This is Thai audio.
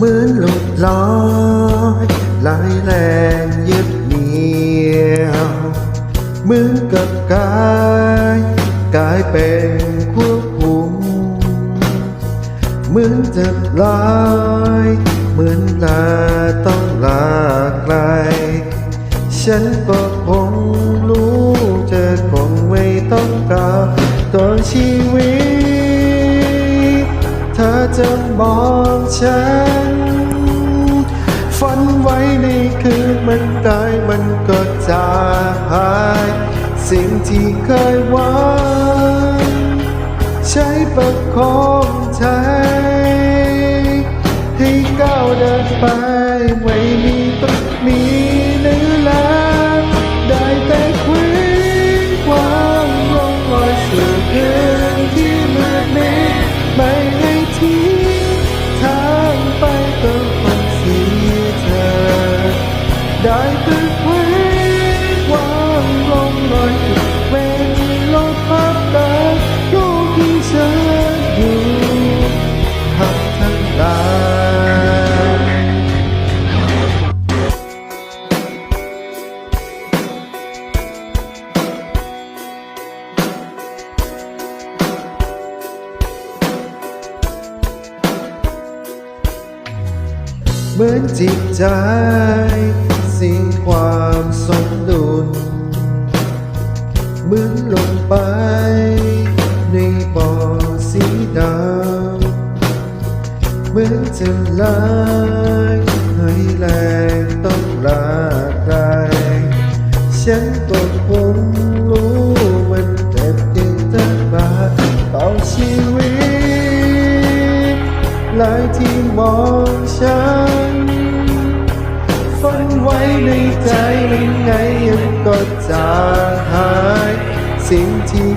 เหมือนหลุดลอยลายแรงยึดเหนี่ยวเหมือนกับกายกายเป็นควบคุมเหมือนจะลายเหมือนลาต้องลาไกล ฉันก็คงรู้เธอคงไม่ต้องกลารต่อชีวิต เธอจะมองฉัน มันตายมันก็จะหายสิ่งที่เคยหวังใช้ประคองใจให้ก้าวเดินไป ได้ต่เคว้วางลงลอยสู่เป็นโลกภาพตาโลกที่ฉันอยู่ทำทั้งหลายเหมือนจิตใจ เหมือนจะลายให้แรงต้องลาไกลฉันก็คงรู้มันเจ็บจริงจะบาต่อชีวิตหลายที่มองฉันฝันไว้ในใจยังไงยังก็จางหาย สิ่งที่